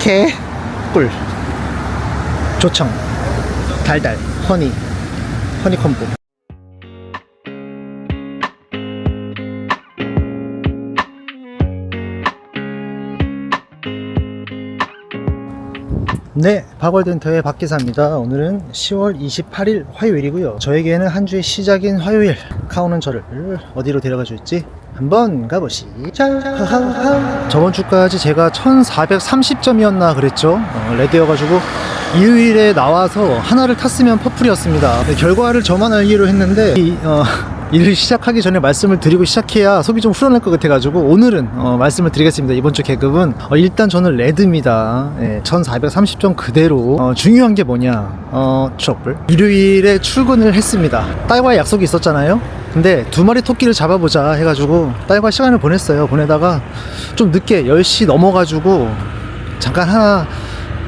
개 꿀 조청 달달 허니 허니 콤보 네, 박월덴터의 박기사입니다. 오늘은 10월 28일 화요일이고요. 저에게는 한 주의 시작인 화요일. 카오는 저를 어디로 데려가 줄지 한번 가보시죠. 저번 주까지 제가 1430점이었나 그랬죠. 어, 레드여가지고 일요일에 나와서 하나를 탔으면 퍼플이었습니다. 네, 결과를 저만 알기로 했는데 이, 어, 일을 시작하기 전에 말씀을 드리고 시작해야 속이 좀 후련할 것 같아가지고 오늘은 어, 말씀을 드리겠습니다. 이번 주 계급은 어, 일단 저는 레드입니다. 예, 1430점 그대로 어, 중요한 게 뭐냐 어, 트러블 일요일에 출근을 했습니다. 딸과의 약속이 있었잖아요. 근데 두 마리 토끼를 잡아보자 해가지고 딸과 시간을 보냈어요. 보내다가 좀 늦게 10시 넘어가지고 잠깐 하나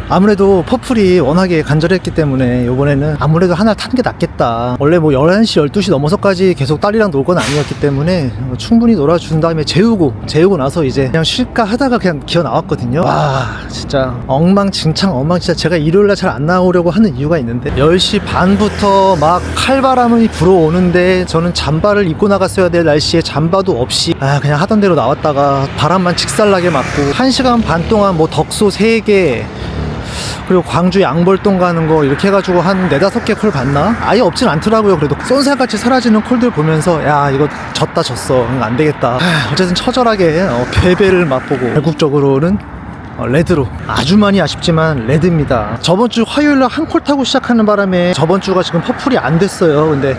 아무래도 퍼플이 워낙에 간절했기 때문에 이번에는 아무래도 하나 타는 게 낫겠다. 원래 뭐 11시, 12시 넘어서까지 계속 딸이랑 놀 건 아니었기 때문에 어, 충분히 놀아준 다음에 재우고, 재우고 나서 이제 그냥 쉴까 하다가 그냥 기어 나왔거든요. 와, 진짜 엉망진창, 엉망진창. 제가 일요일날 잘 안 나오려고 하는 이유가 있는데 10시 반부터 막 칼바람이 불어오는데 저는 잠바를 입고 나갔어야 될 날씨에 잠바도 없이 아, 그냥 하던 대로 나왔다가 바람만 직살나게 맞고 1시간 반 동안 뭐 덕소 3개 그리고 광주 양벌동 가는 거 이렇게 해가지고 한 네다섯 개 콜 봤나? 아예 없진 않더라고요. 그래도 쏜살같이 사라지는 콜들 보면서 야 이거 졌다 졌어. 안 되겠다. 하, 어쨌든 처절하게 어, 패배를 맛보고 결국적으로는 어, 레드로 아주 많이 아쉽지만 레드입니다. 저번 주 화요일 날 한 콜 타고 시작하는 바람에 저번 주가 지금 퍼플이 안 됐어요. 근데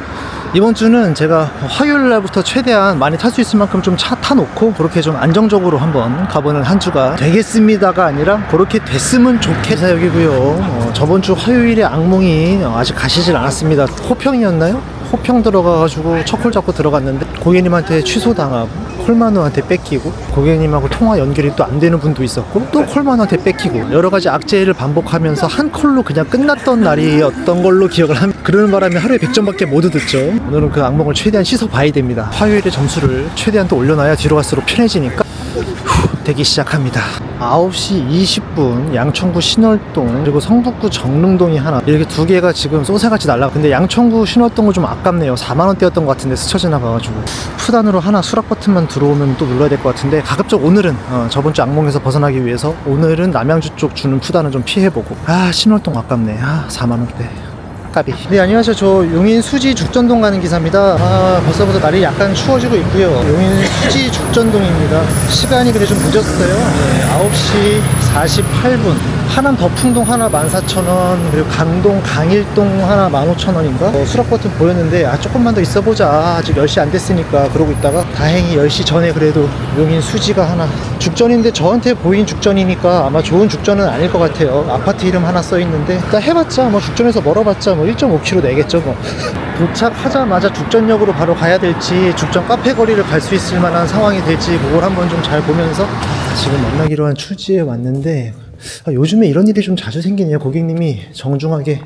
이번 주는 제가 화요일 날부터 최대한 많이 탈 수 있을 만큼 좀 차 타놓고 그렇게 좀 안정적으로 한번 가보는 한 주가 되겠습니다가 아니라 그렇게 됐으면 좋겠다 여기고요. 어, 저번 주 화요일에 악몽이 어, 아직 가시질 않았습니다. 호평이었나요? 호평 들어가가지고 첫콜 잡고 들어갔는데 고객님한테 취소당하고 콜만우한테 뺏기고 고객님하고 통화 연결이 또 안 되는 분도 있었고 또 콜만우한테 뺏기고 여러 가지 악재를 반복하면서 한 콜로 그냥 끝났던 날이었던 걸로 기억을 합니다. 그러는 바람에 하루에 100점밖에 못 얻었죠. 오늘은 그 악몽을 최대한 씻어 봐야 됩니다. 화요일에 점수를 최대한 또 올려놔야 뒤로 갈수록 편해지니까 후, 되기 시작합니다. 9시 20분 양천구 신월동 그리고 성북구 정릉동이 하나 이렇게 두 개가 지금 쏘사같이 날라. 근데 양천구 신월동은 좀 아깝네요. 4만 원대였던 것 같은데 스쳐 지나가가지고 푸단으로 하나 수락 버튼만 들어오면 또 눌러야 될 것 같은데 가급적 오늘은 어, 저번 주 악몽에서 벗어나기 위해서 오늘은 남양주 쪽 주는 푸단은 좀 피해보고 아 신월동 아깝네. 아 4만 원대. 까비. 네, 안녕하세요. 저 용인 수지 죽전동 가는 기사입니다. 아, 벌써부터 날이 약간 추워지고 있고요. 용인 수지 죽전동입니다. 시간이 그래 좀 늦었어요. 네, 9시 48분. 하남 덕풍동 하나 14,000원, 그리고 강동 강일동 하나 15,000원인가? 어, 수락 버튼 보였는데, 아, 조금만 더 있어보자. 아직 10시 안 됐으니까. 그러고 있다가, 다행히 10시 전에 그래도 용인 수지가 하나. 죽전인데 저한테 보인 죽전이니까 아마 좋은 죽전은 아닐 것 같아요. 아파트 이름 하나 써 있는데, 일단 해봤자, 뭐 죽전에서 멀어봤자 뭐 1.5km 내겠죠, 뭐. 도착하자마자 죽전역으로 바로 가야 될지, 죽전 카페 거리를 갈 수 있을 만한 상황이 될지, 그걸 한번 좀 잘 보면서, 지금 만나기로 한 출지에 왔는데, 아, 요즘에 이런 일이 좀 자주 생기네요. 고객님이 정중하게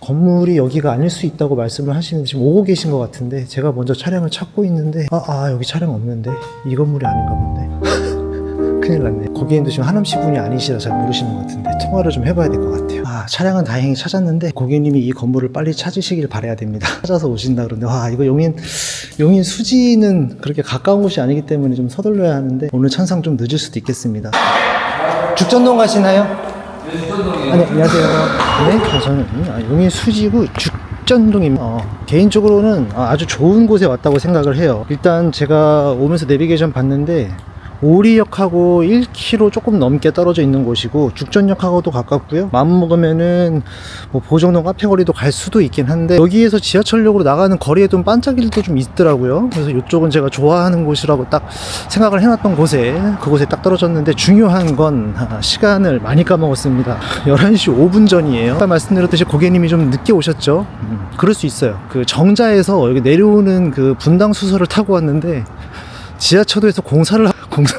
건물이 여기가 아닐 수 있다고 말씀을 하시는데 지금 오고 계신 것 같은데 제가 먼저 차량을 찾고 있는데 아, 아 여기 차량 없는데 이 건물이 아닌가 본데 큰일 났네. 고객님도 지금 하남시 분이 아니시라 잘 모르시는 것 같은데 통화를 좀 해봐야 될 것 같아요. 아 차량은 다행히 찾았는데 고객님이 이 건물을 빨리 찾으시길 바라야 됩니다. 찾아서 오신다 그러는데 와 이거 용인 용인 수지는 그렇게 가까운 곳이 아니기 때문에 좀 서둘러야 하는데 오늘 천상 좀 늦을 수도 있겠습니다. 죽전동 가시나요? 네, 아니, 안녕하세요. 네, 아, 저는 아, 용인 수지구 죽 전동입니다. 어, 개인적으로는 아, 아주 좋은 곳에 왔다고 생각을 해요. 일단 제가 오면서 내비게이션 봤는데 오리역하고 1km 조금 넘게 떨어져 있는 곳이고 죽전역하고도 가깝고요. 마음 먹으면은 뭐 보정동 카페 거리도 갈 수도 있긴 한데 여기에서 지하철역으로 나가는 거리에 좀 반짝일도 좀 있더라고요. 그래서 이쪽은 제가 좋아하는 곳이라고 딱 생각을 해놨던 곳에 그곳에 딱 떨어졌는데 중요한 건 아, 시간을 많이 까먹었습니다. 11시 5분 전이에요. 아까 말씀드렸듯이 고객님이 좀 늦게 오셨죠. 음, 그럴 수 있어요. 그 정자에서 여기 내려오는 그 분당 수서를 타고 왔는데 지하철도에서 공사를 하- 공사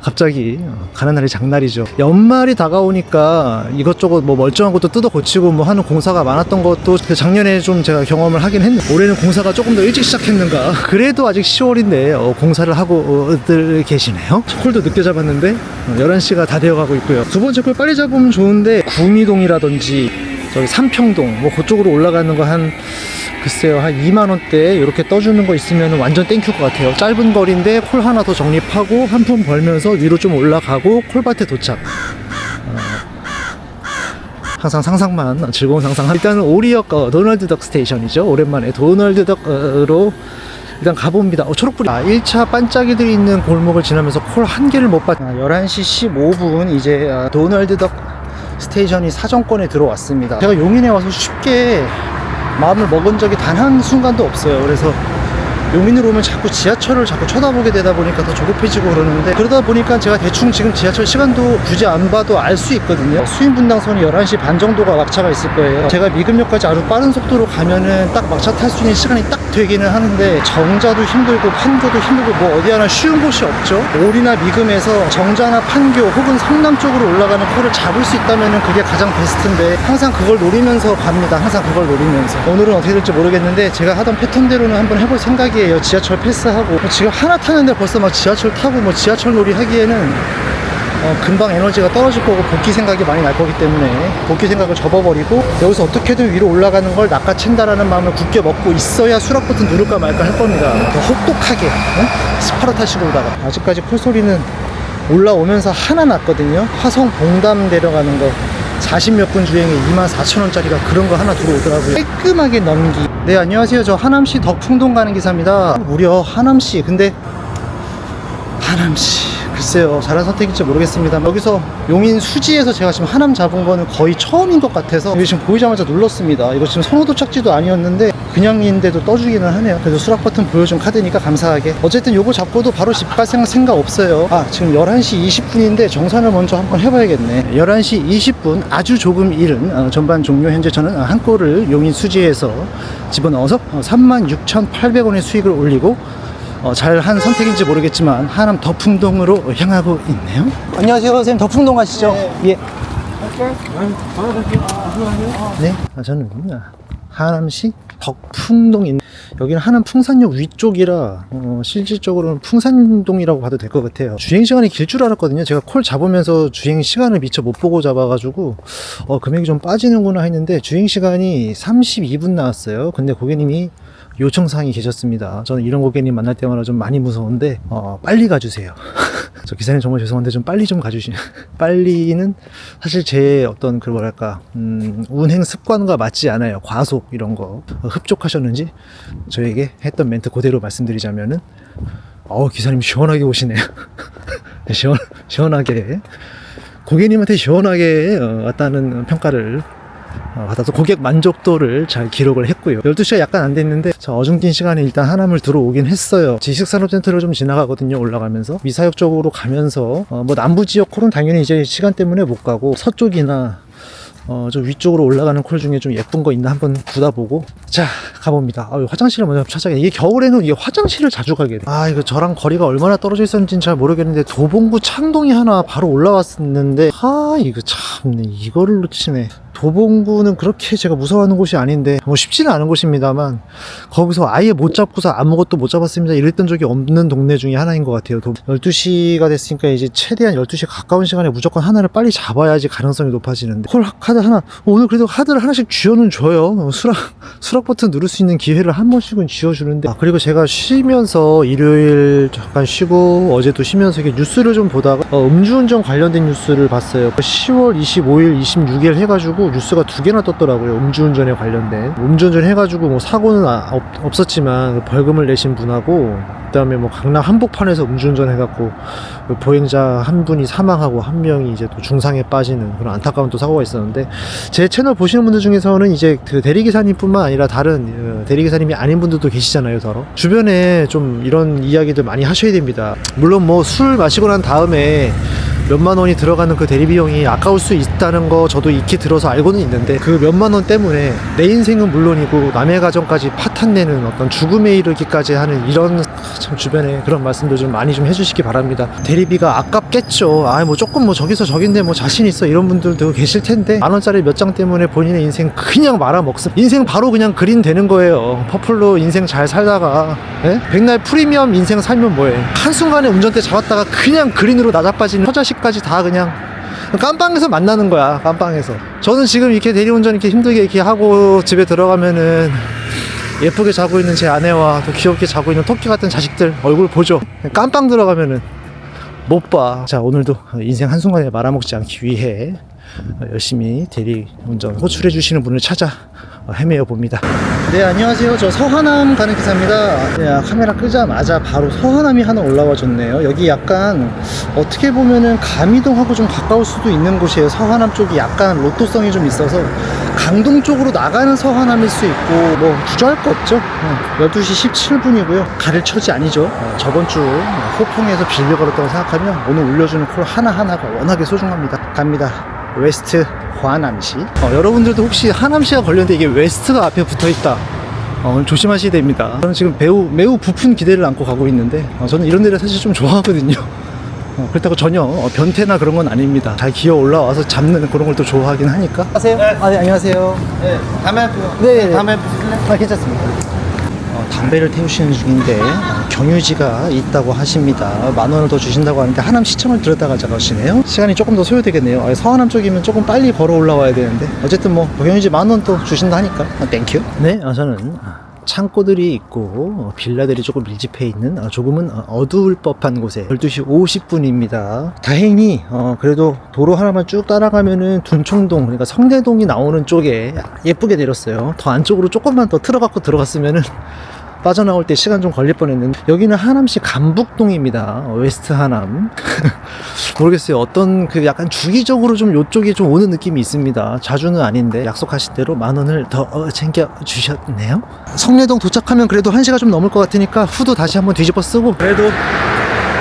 갑자기 어, 가는 날이 장날이죠. 연말이 다가오니까 이것저것 뭐 멀쩡한 것도 뜯어 고치고 뭐 하는 공사가 많았던 것도 그 작년에 좀 제가 경험을 하긴 했는데 올해는 공사가 조금 더 일찍 시작했는가. 그래도 아직 10월인데 어, 공사를 하고들 계시네요. 콜도 늦게 잡았는데 어, 11시가 다 되어가고 있고요. 두 번째 콜 빨리 잡으면 좋은데 구미동이라든지 저기 삼평동 뭐 그쪽으로 올라가는 거 한 글쎄요 한 2만 원대 이렇게 떠주는 거 있으면 완전 땡큐 것 같아요 짧은 거리인데 콜 하나 더 적립하고 한 푼 벌면서 위로 좀 올라가고 콜밭에 도착 어, 항상 상상만 즐거운 상상 일단은 오리역 어, 도널드 덕 스테이션이죠 오랜만에 도널드 덕으로 일단 가봅니다. 어, 초록불이. 아, 1차 반짝이들이 있는 골목을 지나면서 콜 한 개를 못 봤. 아, 11시 15분 이제 아, 도널드 덕 스테이션이 사정권에 들어왔습니다. 제가 용인에 와서 쉽게 마음을 먹은 적이 단 한 순간도 없어요. 그래서 용인으로 오면 자꾸 지하철을 자꾸 쳐다보게 되다 보니까 더 조급해지고 그러는데 그러다 보니까 제가 대충 지금 지하철 시간도 굳이 안 봐도 알 수 있거든요. 수인분당선이 11시 반 정도가 막차가 있을 거예요. 제가 미금역까지 아주 빠른 속도로 가면은 딱 막차 탈 수 있는 시간이 딱 되기는 하는데 정자도 힘들고 판교도 힘들고 뭐 어디 하나 쉬운 곳이 없죠. 올이나 미금에서 정자나 판교 혹은 성남 쪽으로 올라가는 코를 잡을 수 있다면은 그게 가장 베스트인데 항상 그걸 노리면서 갑니다. 항상 그걸 노리면서 오늘은 어떻게 될지 모르겠는데 제가 하던 패턴대로는 한번 해볼 생각이 에요. 지하철 패스하고 지금 하나 타는데 벌써 막 지하철 타고 뭐 지하철 놀이 하기에는 어, 금방 에너지가 떨어질 거고 복귀 생각이 많이 날 거기 때문에 복귀 생각을 접어버리고 여기서 어떻게든 위로 올라가는 걸 낚아챈다라는 마음을 굳게 먹고 있어야 수락 버튼 누를까 말까 할 겁니다. 더 혹독하게 어? 스파르타식으로 다가 아직까지 콜소리는 올라오면서 하나 났거든요. 화성 봉담 내려가는 거 40몇 분 주행에 24,000원짜리가 그런 거 하나 들어오더라고요. 깔끔하게 넘기. 네, 안녕하세요. 저 하남시 덕풍동 가는 기사입니다. 무려 하남시. 근데 하남시. 글쎄요. 잘한 선택일지 모르겠습니다. 여기서 용인 수지에서 제가 지금 하남 잡은 거는 거의 처음인 것 같아서 여기 지금 보이자마자 눌렀습니다. 이거 지금 선호 도착지도 아니었는데 그냥인데도 떠주기는 하네요. 그래도 수락 버튼 보여준 카드니까 감사하게. 어쨌든 요거 잡고도 바로 집 갈 생각, 생각 없어요. 아, 지금 11시 20분인데 정산을 먼저 한번 해봐야겠네. 11시 20분 아주 조금 이른 어, 전반 종료 현재 저는 한 골을 용인 수지에서 집어넣어서 36,800원의 수익을 올리고 어, 잘한 선택인지 모르겠지만 하남 덕풍동으로 향하고 있네요. 안녕하세요, 선생님. 덕풍동 가시죠. 예. 네, 아, 저는 하남시 덕풍동 인 여기는 하남 풍산역 위쪽이라 어, 실질적으로는 풍산동이라고 봐도 될 것 같아요. 주행 시간이 길 줄 알았거든요. 제가 콜 잡으면서 주행 시간을 미처 못 보고 잡아가지고 어, 금액이 좀 빠지는구나 했는데 주행 시간이 32분 나왔어요. 근데 고객님이 요청사항이 계셨습니다. 저는 이런 고객님 만날 때마다 좀 많이 무서운데 어, 빨리 가주세요. 저 기사님 정말 죄송한데 좀 빨리 좀 가주시면 빨리는 사실 제 어떤 그 뭐랄까 음, 운행 습관과 맞지 않아요. 과속 이런 거 어, 흡족하셨는지 저에게 했던 멘트 그대로 말씀드리자면은 어 기사님 시원하게 오시네요. 시원 시원하게 고객님한테 시원하게 어, 왔다는 평가를 어, 받아서 고객 만족도를 잘 기록을 했고요. 12시가 약간 안 됐는데 저 어중뛴 시간에 일단 하남을 들어오긴 했어요. 지식산업센터를 좀 지나가거든요. 올라가면서 미사역 쪽으로 가면서 어, 뭐 남부 지역 콜은 당연히 이제 시간 때문에 못 가고 서쪽이나 어, 좀 위쪽으로 올라가는 콜 중에 좀 예쁜 거 있나 한번 굳어보고 자 가봅니다. 아, 화장실을 먼저 찾아야 이게 겨울에는 이게 화장실을 자주 가게 돼. 아 이거 저랑 거리가 얼마나 떨어져 있었는지는 잘 모르겠는데 도봉구 창동이 하나 바로 올라왔었는데 아 이거 참네 이거를 놓치네. 도봉구는 그렇게 제가 무서워하는 곳이 아닌데 뭐 쉽지는 않은 곳입니다만 거기서 아예 못 잡고서 아무것도 못 잡았습니다. 이랬던 적이 없는 동네 중에 하나인 것 같아요. 도- 12시가 됐으니까 이제 최대한 12시에 가까운 시간에 무조건 하나를 빨리 잡아야지 가능성이 높아지는데 콜 카드 하나 어, 오늘 그래도 카드를 하나씩 쥐어는 줘요. 어, 수락 수락 버튼 누를 수 있는 기회를 한 번씩은 쥐어주는데 아, 그리고 제가 쉬면서 일요일 잠깐 쉬고 어제도 쉬면서 이렇게 뉴스를 좀 보다가 어, 음주운전 관련된 뉴스를 봤어요. 10월 25일 26일 해가지고 뉴스가 두 개나 떴더라고요. 음주운전에 관련된. 음주운전 해가지고 뭐 사고는 아- 없, 없었지만 벌금을 내신 분하고 그다음에 뭐 강남 한복판에서 음주운전 해갖고 그 보행자 한 분이 사망하고 한 명이 이제 또 중상에 빠지는 그런 안타까운 또 사고가 있었는데 제 채널 보시는 분들 중에서는 이제 그 대리기사님뿐만 아니라 다른 어, 대리기사님이 아닌 분들도 계시잖아요 서로. 주변에 좀 이런 이야기들 많이 하셔야 됩니다. 물론 뭐 술 마시고 난 다음에 몇만 원이 들어가는 그 대리 비용이 아까울 수 있다는 거 저도 익히 들어서 알고는 있는데 그 몇만 원 때문에 내 인생은 물론이고 남의 가정까지 파탄내는 어떤 죽음에 이르기까지 하는 이런 참 주변에 그런 말씀도 좀 많이 좀 해주시기 바랍니다. 대리비가 아깝겠죠. 아 뭐 조금 뭐 저기서 저긴데 뭐 자신 있어 이런 분들도 계실 텐데 만 원짜리 몇 장 때문에 본인의 인생 그냥 말아먹습. 인생 바로 그냥 그린 되는 거예요. 퍼플로 인생 잘 살다가 예? 백날 프리미엄 인생 살면 뭐해? 한 순간에 운전대 잡았다가 그냥 그린으로 나자빠지는 처자식까지 다 그냥 깜빵에서 만나는 거야 깜빵에서 저는 지금 이렇게 대리운전 이렇게 힘들게 이렇게 하고 집에 들어가면은 예쁘게 자고 있는 제 아내와 또 귀엽게 자고 있는 토끼 같은 자식들 얼굴 보죠 깜빵 들어가면은 못 봐. 자, 오늘도 인생 한순간에 말아먹지 않기 위해 열심히 대리운전 호출해 주시는 분을 찾아 헤매어 봅니다. 네, 안녕하세요. 저 서하남 가는 기사입니다. 네, 카메라 끄자마자 바로 서하남이 하나 올라와 줬네요. 여기 약간 어떻게 보면은 감이동하고 좀 가까울 수도 있는 곳이에요. 서하남 쪽이 약간 로또성이 좀 있어서 강동 쪽으로 나가는 서하남일 수 있고 뭐 주저할 거 없죠. 어, 12시 17분이고요. 가를 처지 아니죠. 어, 저번 주 호풍에서 빌려 걸었다고 생각하면 오늘 올려주는 콜 하나하나가 워낙에 소중합니다. 갑니다. 웨스트 화남시. 어, 여러분들도 혹시 하남시가 걸렸는데 이게 웨스트가 앞에 붙어 있다. 어, 오늘 조심하셔야 됩니다. 저는 지금 매우 매우 부푼 기대를 안고 가고 있는데 어, 저는 이런 데를 사실 좀 좋아하거든요. 어, 그렇다고 전혀 어, 변태나 그런 건 아닙니다. 잘 기어 올라와서 잡는 그런 걸 또 좋아하긴 하니까. 안녕하세요. 아, 네, 안녕하세요. 네, 담배 피워. 네, 네. 담배 피실래? 아, 괜찮습니다. 어, 담배를 태우시는 중인데 어, 경유지가 있다고 하십니다. 만 원을 더 주신다고 하는데 하남 시청을 들었다가 가시네요. 시간이 조금 더 소요되겠네요. 아, 서하남 쪽이면 조금 빨리 걸어 올라와야 되는데 어쨌든 뭐 경유지 만 원 또 주신다 하니까 아, 땡큐. 네, 아, 저는 창고들이 있고 어, 빌라들이 조금 밀집해 있는 어, 조금은 어, 어두울 법한 곳에 12시 50분입니다. 다행히 어, 그래도 도로 하나만 쭉 따라가면은 둔총동 그러니까 성대동이 나오는 쪽에 예쁘게 내렸어요. 더 안쪽으로 조금만 더 틀어갖고 들어갔으면은 빠져나올 때 시간 좀 걸릴 뻔했는데 여기는 하남시 감북동입니다. 어, 웨스트 하남. 모르겠어요. 어떤 그 약간 주기적으로 좀 요쪽에 좀 오는 느낌이 있습니다. 자주는 아닌데 약속하신 대로 만 원을 더 어, 챙겨 주셨네요. 성내동 도착하면 그래도 한 시가 좀 넘을 것 같으니까 후드 다시 한번 뒤집어 쓰고 그래도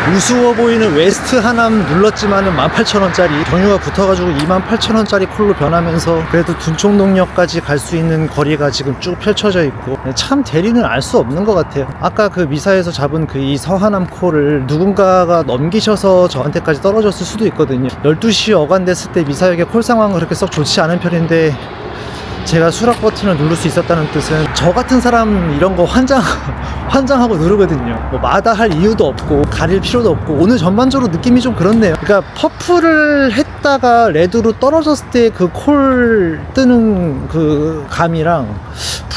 우스워 보이는 웨스트 하남 눌렀지만은 18,000원짜리 경유가 붙어가지고 28,000원짜리 콜로 변하면서 그래도 둔총동역까지 갈 수 있는 거리가 지금 쭉 펼쳐져 있고 참 대리는 알 수 없는 것 같아요. 아까 그 미사에서 잡은 그 이 서하남 콜을 누군가가 넘기셔서 저한테까지 떨어졌을 수도 있거든요. 12시 어간 됐을 때 미사역의 콜 상황은 그렇게 썩 좋지 않은 편인데 제가 수락 버튼을 누를 수 있었다는 뜻은 저 같은 사람 이런 거 환장 환장하고 누르거든요. 뭐 마다할 이유도 없고 가릴 필요도 없고 오늘 전반적으로 느낌이 좀 그렇네요. 그러니까 퍼플을 했다가 레드로 떨어졌을 때 그 콜 뜨는 그 감이랑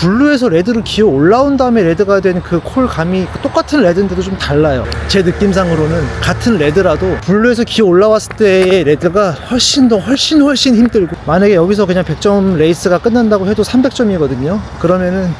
블루에서 레드로 기어 올라온 다음에 레드가 된 그 콜 감이 똑같은 레드인데도 좀 달라요. 제 느낌상으로는 같은 레드라도 블루에서 기어 올라왔을 때의 레드가 훨씬 더 훨씬 훨씬 힘들고 만약에 여기서 그냥 100점 레이스가 끝난다고 해도 300점이거든요. 그러면은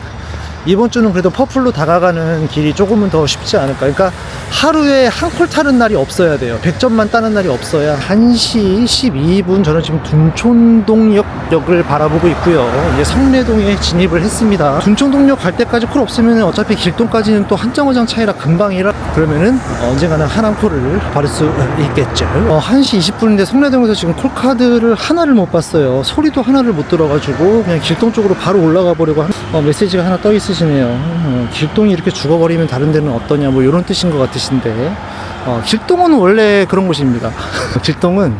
이번 주는 그래도 퍼플로 다가가는 길이 조금은 더 쉽지 않을까. 그러니까 하루에 한 콜 타는 날이 없어야 돼요. 100점만 따는 날이 없어야 1시 12분 저는 지금 둔촌동역역을 바라보고 있고요. 이제 성내동에 진입을 했습니다. 둔촌동역 갈 때까지 콜 없으면 어차피 길동까지는 또 한 정거장 차이라 금방이라 그러면은 언젠가는 하남 콜을 받을 수 있겠죠. 어, 1시 20분인데 성내동에서 지금 콜카드를 하나를 못 봤어요. 소리도 하나를 못 들어가지고 그냥 길동 쪽으로 바로 올라가 보려고 한, 어, 메시지가 하나 떠 있으시 네요. 어, 길동이 이렇게 죽어버리면 다른 데는 어떠냐 뭐 이런 뜻인 것 같으신데 어, 길동은 원래 그런 곳입니다. 길동은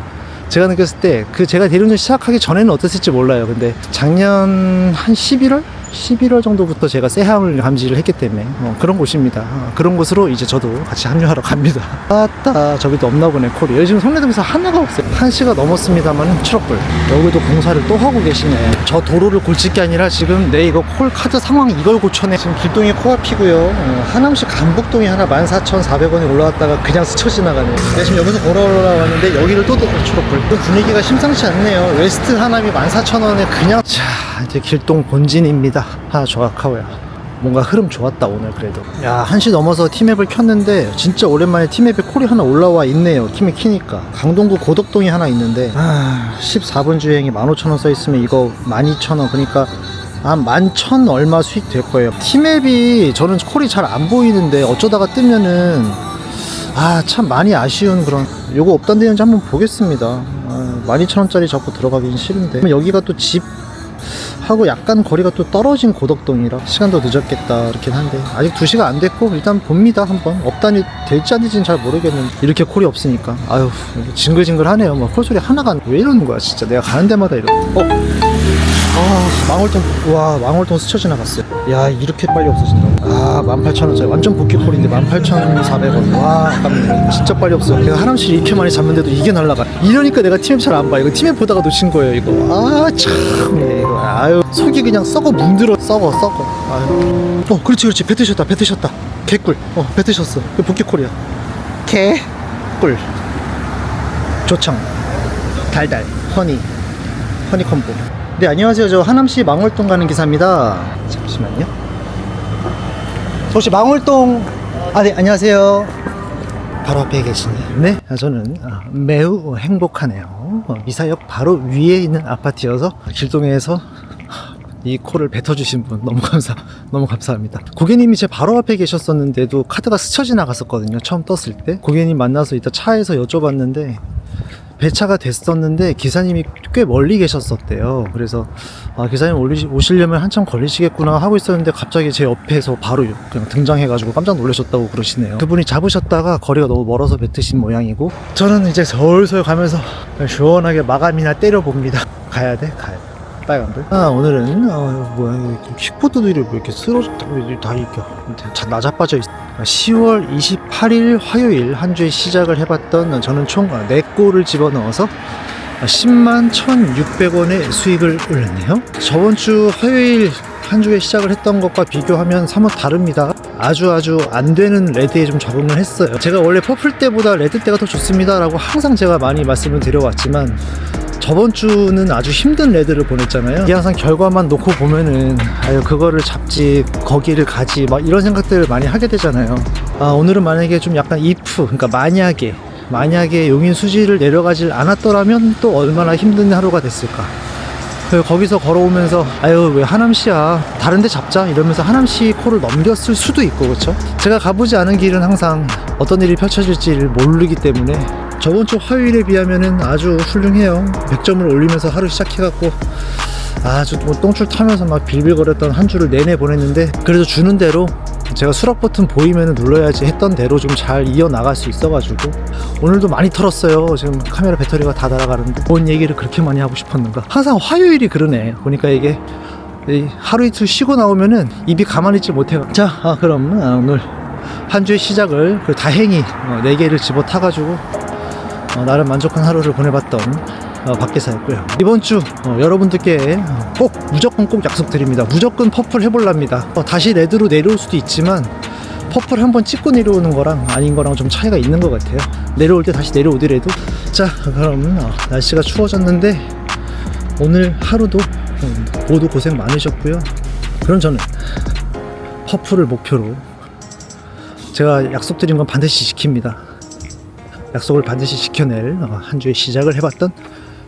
제가 느꼈을 때 그 제가 대리운전 시작하기 전에는 어땠을지 몰라요. 근데 작년 한 11월? 11월 정도부터 제가 쇠함을 감지를 했기 때문에 어, 그런 곳입니다. 어, 그런 곳으로 이제 저도 같이 합류하러 갑니다. 아따 저기도 없나 보네 콜이. 여기 지금 성내동에서 하나가 없어요. 한 시가 넘었습니다만 트럭불. 여기도 공사를 또 하고 계시네. 저 도로를 골칠 게 아니라 지금 내 이거 콜 카드 상황 이걸 고쳐내. 지금 길동이 코앞이고요. 어, 하남시 간북동이 하나 14,400원에 올라왔다가 그냥 스쳐 지나가네요. 내가 지금 여기서 걸어 올라왔는데 여기를 또 트럭불. 또 분위기가 심상치 않네요. 웨스트 하남이 14,000원에 그냥 자 이제 길동 본진입니다. 아 조각하고요. 뭔가 흐름 좋았다 오늘 그래도. 야 1시 넘어서 티맵을 켰는데 진짜 오랜만에 티맵에 콜이 하나 올라와 있네요 티맵 키니까. 강동구 고덕동이 하나 있는데 아 14분 주행이 15,000원 써있으면 이거 12,000원. 그러니까 한 11,000 얼마 수익 될 거예요. 티맵이 저는 콜이 잘 안 보이는데 어쩌다가 뜨면은 아 참 많이 아쉬운 그런 요거 없단 데는지 한번 보겠습니다. 아, 12,000원짜리 잡고 들어가긴 싫은데. 여기가 또 집 하고 약간 거리가 또 떨어진 고덕동이라 시간도 늦었겠다 이렇긴 한데 아직 2시가 안 됐고 일단 봅니다 한번. 업단이 될지 안 될지는 잘 모르겠는데 이렇게 콜이 없으니까. 아유 징글징글하네요. 뭐 콜소리 하나가 안- 왜 이러는 거야 진짜. 내가 가는 데마다 이러 어? 아 망월동 와 망월동 스쳐 지나갔어요. 야 이렇게 빨리 없어진다고? 아 18,000원짜리. 완전 복귀 콜인데 18,400원. 와 아깝네. 진짜 빨리 없어 내가 하남실 이렇게 많이 잡는데도 이게 날라가. 이러니까 내가 팀앱 잘 안 봐. 이거 팀앱 보다가 놓친 거예요 이거. 아 참 이거 아유 속이 그냥 썩어 뭉들어 썩어 썩어. 아유. 어 그렇지 그렇지. 뱉으셨다 뱉으셨다. 개꿀. 어 뱉으셨어. 그 복귀 콜이야. 개꿀. 조청 달달. 허니. 허니 콤보. 네 안녕하세요. 저 하남시 망월동 가는 기사입니다. 잠시만요. 혹시 망월동? 아 네 안녕하세요. 바로 앞에 계시네. 네? 아, 저는 아, 매우 행복하네요 어, 미사역 바로 위에 있는 아파트여서 길동에서 이 콜을 뱉어주신 분 너무 감사 너무 감사합니다. 고객님이 제 바로 앞에 계셨었는데도 카드가 스쳐 지나갔었거든요. 처음 떴을 때. 고객님 만나서 이따 차에서 여쭤봤는데 배차가 됐었는데 기사님이 꽤 멀리 계셨었대요. 그래서 아, 기사님 올리, 오시려면 한참 걸리시겠구나 하고 있었는데 갑자기 제 옆에서 바로 그냥 등장해가지고 깜짝 놀라셨다고 그러시네요. 그분이 잡으셨다가 거리가 너무 멀어서 뱉으신 모양이고 저는 이제 서울서울 가면서 시원하게 마감이나 때려봅니다. 가야 돼? 가야 돼. 빨간불. 아 오늘은 어, 뭐야 킥보드들이 왜 이렇게 쓰러졌다 다 이렇게 자- 나자빠져 있어. 10월 28일 화요일 한 주에 시작을 해봤던 저는 총 4골을 집어넣어서 10만 1,600원의 수익을 올렸네요. 저번 주 화요일 한 주에 시작을 했던 것과 비교하면 사뭇 다릅니다. 아주 아주 안 되는 레드에 좀 적응을 했어요. 제가 원래 퍼플 때보다 레드 때가 더 좋습니다라고 항상 제가 많이 말씀을 드려왔지만 저번 주는 아주 힘든 레드를 보냈잖아요. 이게 항상 결과만 놓고 보면은 아유 그거를 잡지 거기를 가지 막 이런 생각들을 많이 하게 되잖아요. 아 오늘은 만약에 좀 약간 if 그러니까 만약에 만약에 용인 수지를 내려가질 않았더라면 또 얼마나 힘든 하루가 됐을까. 그 거기서 걸어오면서 아유 왜 하남시야 다른데 잡자 이러면서 하남시 코를 넘겼을 수도 있고 그렇죠 제가 가보지 않은 길은 항상 어떤 일이 펼쳐질지를 모르기 때문에 저번 주 화요일에 비하면은 아주 훌륭해요. 100점을 올리면서 하루 시작해갖고 아주 뭐 똥줄 타면서 막 빌빌거렸던 한 주를 내내 보냈는데 그래도 주는 대로 제가 수락 버튼 보이면 눌러야지 했던 대로 좀 잘 이어나갈 수 있어가지고 오늘도 많이 털었어요. 지금 카메라 배터리가 다 날아가는데 뭔 얘기를 그렇게 많이 하고 싶었는가. 항상 화요일이 그러네. 보니까 이게 이 하루 이틀 쉬고 나오면은 입이 가만히 있지 못해요 자 아, 그럼 아, 오늘 한 주의 시작을 그 다행히 어, 4개를 집어 타가지고 어, 나름 만족한 하루를 보내봤던 어, 박계사였고요. 이번 주 어, 여러분들께 어, 꼭 무조건 꼭 약속드립니다. 무조건 퍼플 해볼랍니다. 어, 다시 레드로 내려올 수도 있지만 퍼플 한번 찍고 내려오는 거랑 아닌 거랑 좀 차이가 있는 것 같아요. 내려올 때 다시 내려오더라도 자 그럼 어, 날씨가 추워졌는데 오늘 하루도 음, 모두 고생 많으셨고요. 그럼 저는 퍼플을 목표로 제가 약속드린 건 반드시 지킵니다. 약속을 반드시 지켜낼 어, 한 주의 시작을 해봤던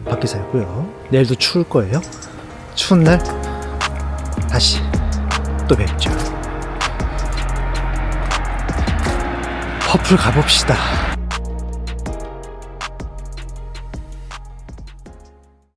박기사였고요. 내일도 추울 거예요. 추운 날 다시 또 뵙죠. 퍼플 가봅시다.